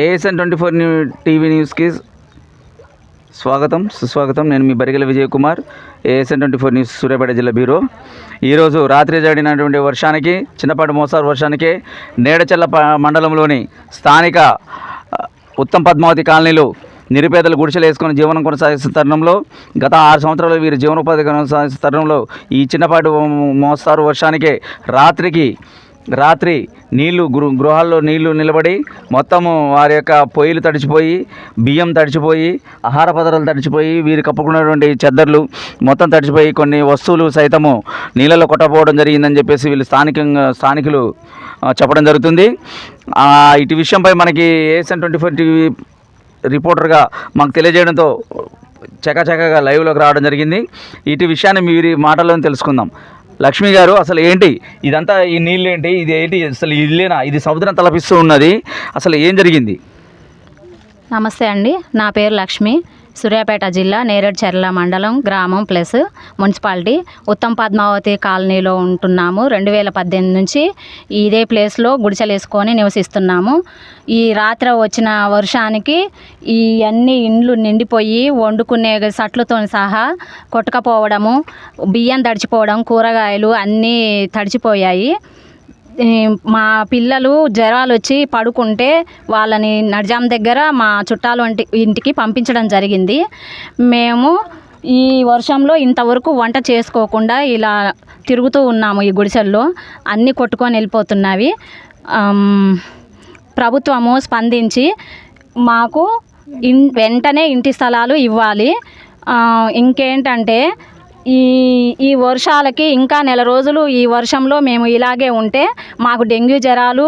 ASN twenty four new TV న్యూస్కి స్వాగతం సుస్వాగతం. నేను మీ Barigala Vijay Kumar ASN twenty four news Suryapet జిల్లా బ్యూరో. ఈరోజు రాత్రి జరిగినటువంటి వర్షానికి చిన్నపాటి మోసారు వర్షానికి నేడచెల్ల మండలంలోని స్థానిక ఉత్తమ ఉత్తమ్ పద్మావతి కాలనీలో నిరుపేదలు గుడిసెలు వేసుకొని జీవనం కొనసాగిస్తున్న తరుణంలో గత ఆరు సంవత్సరాలు వీరు జీవనోపాధి కొనసాగిస్తున్న తరుణంలో ఈ చిన్నపాటి మోస్తారు వర్షానికి రాత్రికి రాత్రి నీళ్ళు గృ గృహాల్లో నీళ్ళు నిలబడి మొత్తము వారి యొక్క పొయ్యిలు తడిచిపోయి బియ్యం తడిచిపోయి ఆహార పదార్థాలు తడిచిపోయి వీరు కప్పుకున్నటువంటి చెద్దర్లు మొత్తం తడిచిపోయి కొన్ని వస్తువులు సైతము నీళ్ళలో కొట్టపోవడం జరిగిందని చెప్పేసి వీళ్ళు స్థానికంగా స్థానికులు చెప్పడం జరుగుతుంది. ఇటు విషయంపై మనకి ఏఎస్ఎన్ ట్వంటీ ఫోర్ టీవీ రిపోర్టర్గా మాకు తెలియజేయడంతో చకచకగా లైవ్లోకి రావడం జరిగింది. ఇటు విషయాన్ని మీరు మాటల్లో తెలుసుకుందాం. లక్ష్మి గారు అసలు ఏంటి? ఇదంతా ఈ నీళ్ళు ఏంటి? ఇది ఏంటి? అసలు ఇల్లేనా? ఇది సముద్రం తలపిస్తూ ఉన్నది. అసలు ఏం జరిగింది? నమస్తే అండి. నా పేరు లక్ష్మి. సూర్యాపేట జిల్లా నేరేడుచర్ల మండలం గ్రామం ప్లస్ మున్సిపాలిటీ. ఉత్తమ పద్మావతి కాలనీలో ఉంటున్నాము. రెండు వేల పద్దెనిమిది నుంచి ఇదే ప్లేస్లో గుడిసెలేసుకొని నివసిస్తున్నాము. ఈ రాత్రి వచ్చిన వర్షానికి ఈ అన్ని ఇండ్లు నిండిపోయి వండుకునే సట్లతో సహా కొట్టుకపోవడము బియ్యం తడిచిపోవడం కూరగాయలు అన్నీ తడిచిపోయాయి. మా పిల్లలు జ్వరాలు వచ్చి పడుకుంటే వాళ్ళని నడిజాం దగ్గర మా చుట్టాలు ఇంటికి పంపించడం జరిగింది. మేము ఈ వర్షంలో ఇంతవరకు వంట చేసుకోకుండా ఇలా తిరుగుతూ ఉన్నాము ఈ గుడిసెల్లో. అన్నీ కొట్టుకొని వెళ్ళిపోతున్నవి. ప్రభుత్వము స్పందించి మాకు ఇన్ వెంటనే ఇంటి స్థలాలు ఇవ్వాలి. ఇంకేంటంటే ఈ ఈ వర్షాలకి ఇంకా నెల రోజులు ఈ వర్షంలో మేము ఇలాగే ఉంటే మాకు డెంగ్యూ జ్వరాలు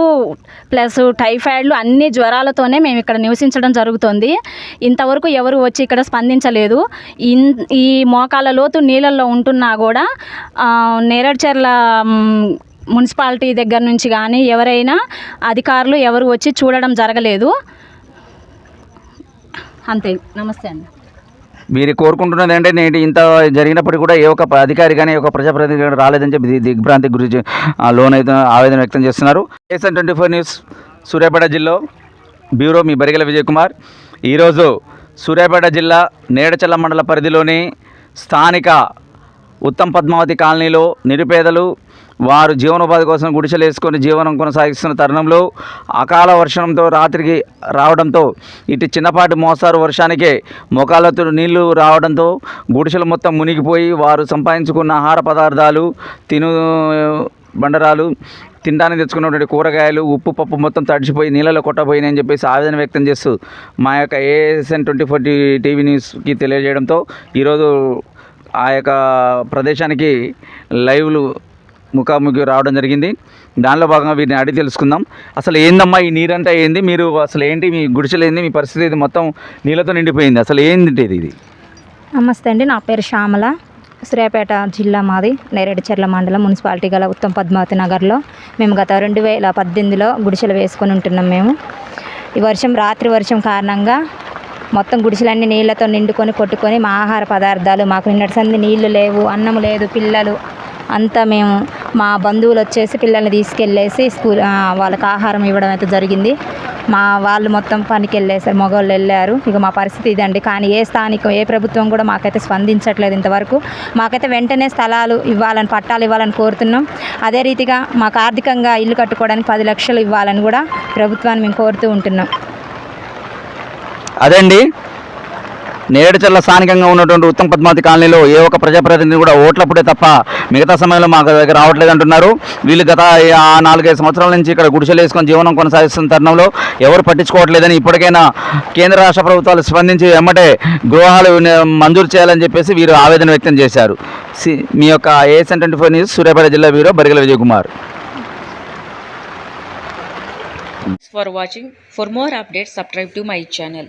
ప్లస్ టైఫాయిడ్లు అన్ని జ్వరాలతోనే మేము ఇక్కడ నివసించడం జరుగుతుంది. ఇంతవరకు ఎవరు వచ్చి ఇక్కడ స్పందించలేదు. ఇన్ ఈ మోకాల లోతు నీళ్ళల్లో ఉంటున్నా కూడా నేరడ్చర్ల మున్సిపాలిటీ దగ్గర నుంచి కానీ ఎవరైనా అధికారులు ఎవరు వచ్చి చూడడం జరగలేదు. అంతే. నమస్తే అండి. మీరు కోరుకుంటున్నది అంటే నేను ఇంత జరిగినప్పటికీ కూడా ఏ ఒక్క అధికారి కానీ ఒక ప్రజాప్రతినిధి కానీ రాలేదని చెప్పి దిగ్భ్రాంతి గురించి లోన్ అయితే ఆవేదన వ్యక్తం చేస్తున్నారు. ASN twenty four news Suryapet జిల్లా బ్యూరో మీ బరిగల విజయ్ కుమార్. ఈరోజు సూర్యాపేట జిల్లా నేడచల్ల మండల పరిధిలోని స్థానిక ఉత్తమ్ పద్మావతి కాలనీలో నిరుపేదలు వారు జీవనోపాధి కోసం గుడిసెలు వేసుకొని జీవనం కొనసాగిస్తున్న తరుణంలో అకాల వర్షంతో రాత్రికి రావడంతో ఇటు చిన్నపాటి మోస్తారు వర్షానికే మొకాలతో నీళ్ళు రావడంతో గుడిసెలు మొత్తం మునిగిపోయి వారు సంపాదించుకున్న ఆహార పదార్థాలు తిను బండరాలు తినడానికి తెచ్చుకున్నటువంటి కూరగాయలు ఉప్పు పప్పు మొత్తం తడిచిపోయి నీళ్ళలో కొట్టబోయినాయని చెప్పేసి ఆవేదన వ్యక్తం చేస్తూ మా యొక్క ఏఎస్ఎన్ ట్వంటీ ఫోర్ టీవీ న్యూస్కి తెలియజేయడంతో ఈరోజు ఆ యొక్క ప్రదేశానికి లైవ్లు ముఖాముఖి రావడం జరిగింది. దానిలో భాగంగా వీరిని అడిగి తెలుసుకుందాం. అసలు ఏందమ్మా ఈ నీరంతా ఏంది? మీరు అసలు ఏంటి మీ గుడిసెలు ఏంది? మీ పరిస్థితి ఇది మొత్తం నీళ్ళతో నిండిపోయింది. అసలు ఏంటి ఇది? నమస్తే అండి. నా పేరు శ్యామల. సూర్యాపేట జిల్లా మాది. నేరేడుచెర్ల మండలం మున్సిపాలిటీ గల ఉత్తమ పద్మావతి నగర్లో. మేము గత రెండు వేల పద్దెనిమిదిలో గుడిసెలు వేసుకొని ఉంటున్నాం మేము. ఈ వర్షం రాత్రి వర్షం కారణంగా మొత్తం గుడిసెలన్నీ నీళ్ళతో నిండుకొని కొట్టుకొని మా ఆహార పదార్థాలు మాకు నిన్నటి సంది నీళ్ళు లేవు అన్నం లేదు పిల్లలు అంతా మేము మా బంధువులు వచ్చేసి పిల్లల్ని తీసుకెళ్ళేసి స్కూల్ వాళ్ళకి ఆహారం ఇవ్వడం అయితే జరిగింది. మా వాళ్ళు మొత్తం పనికి వెళ్ళేసారు మగవాళ్ళు వెళ్ళారు. ఇక మా పరిస్థితి ఇదండి. కానీ ఏ స్థానికం ఏ ప్రభుత్వం కూడా మాకైతే స్పందించట్లేదు ఇంతవరకు. మాకైతే వెంటనే స్థలాలు ఇవ్వాలని పట్టాలు ఇవ్వాలని కోరుతున్నాం. అదే రీతిగా మాకు ఆర్థికంగా ఇల్లు కట్టుకోవడానికి పది లక్షలు ఇవ్వాలని కూడా ప్రభుత్వాన్ని మేము కోరుతూ ఉంటున్నాం. అదండి నేరేడుచల్ల స్థానికంగా ఉన్నటువంటి ఉత్తమ పద్మావతి కాలనీలో ఏ ఒక్క ప్రజాప్రతినిధి కూడా ఓట్లప్పుడే తప్ప మిగతా సమయంలో మాకు దగ్గర రావట్లేదు అంటున్నారు. వీళ్ళు గత నాలుగైదు సంవత్సరాల నుంచి ఇక్కడ గుడిసెలు వేసుకొని జీవనం కొనసాగిస్తున్న తరుణంలో ఎవరు పట్టించుకోవట్లేదని ఇప్పటికైనా కేంద్ర రాష్ట్ర ప్రభుత్వాలు స్పందించి వెమ్మటే గృహాలు మంజూరు చేయాలని చెప్పేసి వీరు ఆవేదన వ్యక్తం చేశారు. సి- మీ యొక్క ASN twenty four news Suryapet జిల్లా bureau Barigala Vijay Kumar for watching for more updates subscribe to my channel